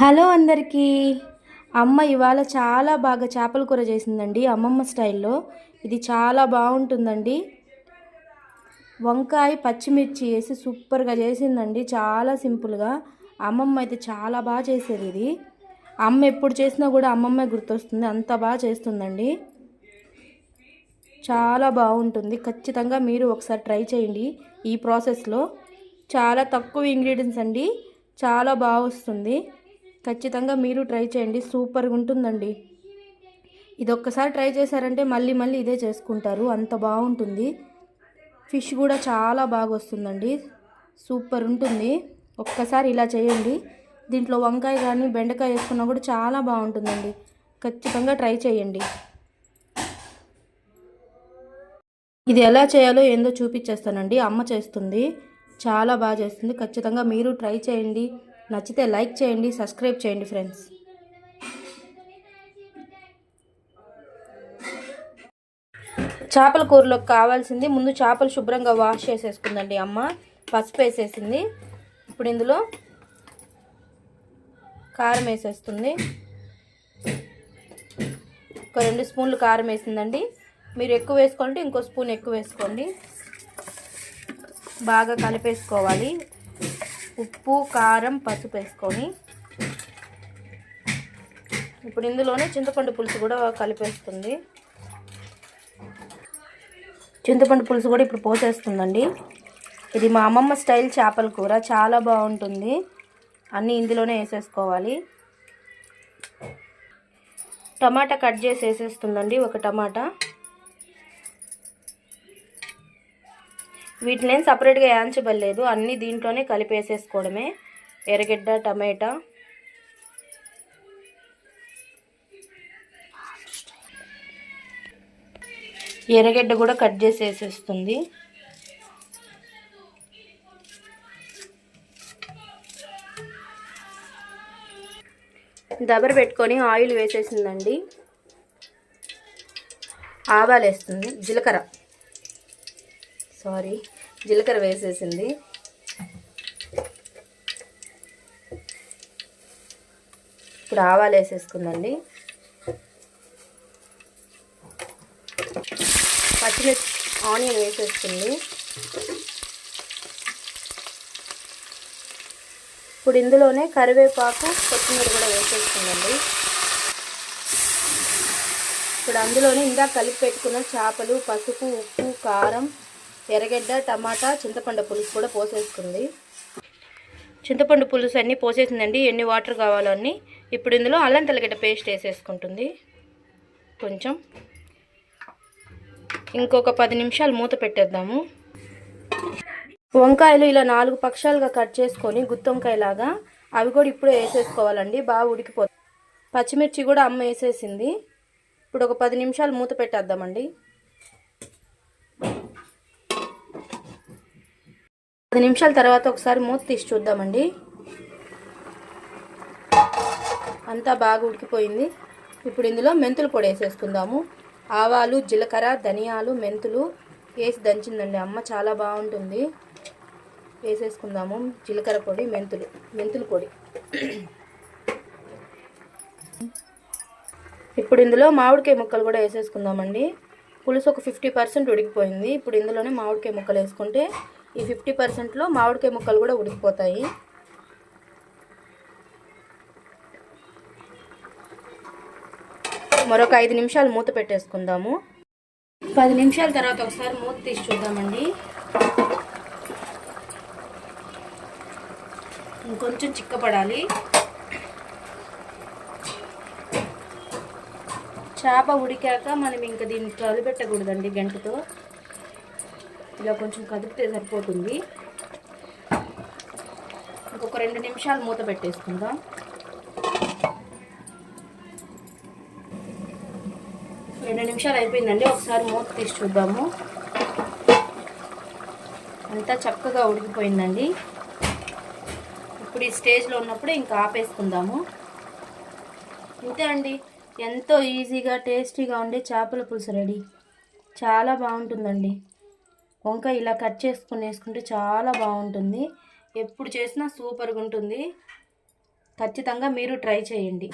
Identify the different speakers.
Speaker 1: Hello అందరికీ. అమ్మ ఇవాళ చాలా బాగా చేపల కూర చేసిందండి అమ్మమ్మ స్టైల్లో. ఇది చాలా బాగుంటుందండి. వంకాయ పచ్చిమిర్చి వేసి సూపర్గా చేసిందండి. చాలా సింపుల్గా. అమ్మమ్మ అయితే చాలా బాగా చేసేది ఇది. అమ్మ ఎప్పుడు చేసినా కూడా అమ్మమ్మ గుర్తొస్తుంది. అంత బాగా చేస్తుందండి. చాలా బాగుంటుంది. ఖచ్చితంగా మీరు ఒకసారి ట్రై చేయండి ఈ ప్రాసెస్లో. చాలా తక్కువ ఇంగ్రీడియంట్స్ అండి. చాలా బాగా వస్తుంది. ఖచ్చితంగా మీరు ట్రై చేయండి. సూపర్గా ఉంటుందండి. ఇది ఒక్కసారి ట్రై చేశారంటే మళ్ళీ మళ్ళీ ఇదే చేసుకుంటారు. అంత బాగుంటుంది. ఫిష్ కూడా చాలా బాగా వస్తుందండి. సూపర్ ఉంటుంది. ఒక్కసారి ఇలా చేయండి. దీంట్లో వంకాయ కానీ బెండకాయ వేసుకున్నా కూడా చాలా బాగుంటుందండి. ఖచ్చితంగా ట్రై చేయండి. ఇది ఎలా చేయాలో ఏందో చూపించేస్తానండి. అమ్మ చేస్తుంది. చాలా బాగా చేస్తుంది. ఖచ్చితంగా మీరు ట్రై చేయండి. నచ్చితే లైక్ చేయండి సబ్స్క్రైబ్ చేయండి ఫ్రెండ్స్. చేపల కూరలోకి కావాల్సింది ముందు చేపలు శుభ్రంగా వాష్ చేసేసుకుందండి అమ్మ. పసుపు వేసేసింది. ఇప్పుడు ఇందులో కారం వేసేస్తుంది. ఒక రెండు స్పూన్లు కారం వేసిందండి. మీరు ఎక్కువ వేసుకోవాలంటే ఇంకో స్పూన్ ఎక్కువ వేసుకోండి. బాగా కలిపేసుకోవాలి. ఉప్పు కారం పసుపు వేసుకొని ఇప్పుడు ఇందులోనే చింతపండు పులుసు కూడా కలిపేస్తుంది. చింతపండు పులుసు కూడా ఇప్పుడు పోసేస్తుందండి. ఇది మా అమ్మమ్మ స్టైల్ చేపల కూర చాలా బాగుంటుంది. అన్నీ ఇందులోనే వేసేసుకోవాలి. టమాటా కట్ చేసి వేసేస్తుందండి ఒక టమాటా. వీటిని ఏం సపరేట్గా యాంచబడలేదు. అన్నీ దీంట్లోనే కలిపేసేసుకోవడమే. ఎర్రగడ్డ టమాటా. ఎర్రగడ్డ కూడా కట్ చేసి వేసేస్తుంది దబర పెట్టుకొని ఆయిల్ వేసేసిందండి. ఆవాలు వేస్తుంది జీలకర్ర. సారీ జీలకర్ర వేసేసింది. ఇప్పుడు ఆవాలు వేసేసుకుందండి. పచ్చిమిర్చి ఆనియన్ వేసేస్తుంది. ఇప్పుడు ఇందులోనే కరివేపాకు కొత్తిమీర కూడా వేసేస్తుందండి. ఇప్పుడు అందులోనే ఇందాక కలిపి పెట్టుకున్న చేపలు పసుపు ఉప్పు కారం ఎర్రగడ్డ టమాటా చింతపండు పులుసు కూడా పోసేసుకుంది. చింతపండు పులుసు అన్నీ పోసేసిందండి. ఎన్ని వాటర్ కావాలో అన్నీ. ఇప్పుడు ఇందులో అల్లం తెల్లగడ్డ పేస్ట్ వేసేసుకుంటుంది. కొంచెం. ఇంకొక పది నిమిషాలు మూత పెట్టేద్దాము. వంకాయలు ఇలా నాలుగు పక్షాలుగా కట్ చేసుకొని గుత్తి వంకాయలాగా అవి కూడా ఇప్పుడే వేసేసుకోవాలండి. బాగా ఉడికిపోతుంది. పచ్చిమిర్చి కూడా అమ్మ వేసేసింది. ఇప్పుడు ఒక పది నిమిషాలు మూత పెట్టేద్దామండి. పది నిమిషాల తర్వాత ఒకసారి మూత తీసి చూద్దామండి. అంతా బాగా ఉడికిపోయింది. ఇప్పుడు ఇందులో మెంతులు పొడి వేసేసుకుందాము. ఆవాలు జీలకర్ర ధనియాలు మెంతులు వేసి దంచిందండి. అమ్మ చాలా బాగుంటుంది. వేసేసుకుందాము. జీలకర్ర పొడి మెంతులు మెంతుల పొడి. ఇప్పుడు ఇందులో మామిడికాయ ముక్కలు కూడా వేసేసుకుందామండి. పులుసు ఒక ఫిఫ్టీ పర్సెంట్ ఉడికిపోయింది. ఇప్పుడు ఇందులోనే మామిడికాయ ముక్కలు వేసుకుంటే ఈ ఫిఫ్టీ పర్సెంట్లో మామిడికాయ ముక్కలు కూడా ఉడికిపోతాయి. మరొక ఐదు నిమిషాలు మూత పెట్టేసుకుందాము. పది నిమిషాల తర్వాత ఒకసారి మూత తీసి చూద్దామండి. ఇంకొంచెం చిక్కపడాలి. చేప ఉడికాక మనం ఇంకా దీన్ని కలిపెట్టకూడదండి గంటతో. ఇలా కొంచెం కదిపితే సరిపోతుంది. ఇంకొక రెండు నిమిషాలు మూత పెట్టేసుకుందాం. రెండు నిమిషాలు అయిపోయిందండి ఒకసారి మూత తీసి చూద్దాము. అంతా చక్కగా ఉడికిపోయిందండి. ఇప్పుడు ఈ స్టేజ్లో ఉన్నప్పుడు ఇంకా ఆపేసుకుందాము. ఇంతే అండి ఎంతో ఈజీగా టేస్టీగా ఉండే చేపల పులుసు రెడీ. చాలా బాగుంటుందండి. వంకాయ ఇలా కట్ చేసుకుని వేసుకుంటే చాలా బాగుంటుంది. ఎప్పుడు చేసినా సూపర్గా ఉంటుంది. ఖచ్చితంగా మీరు ట్రై చేయండి.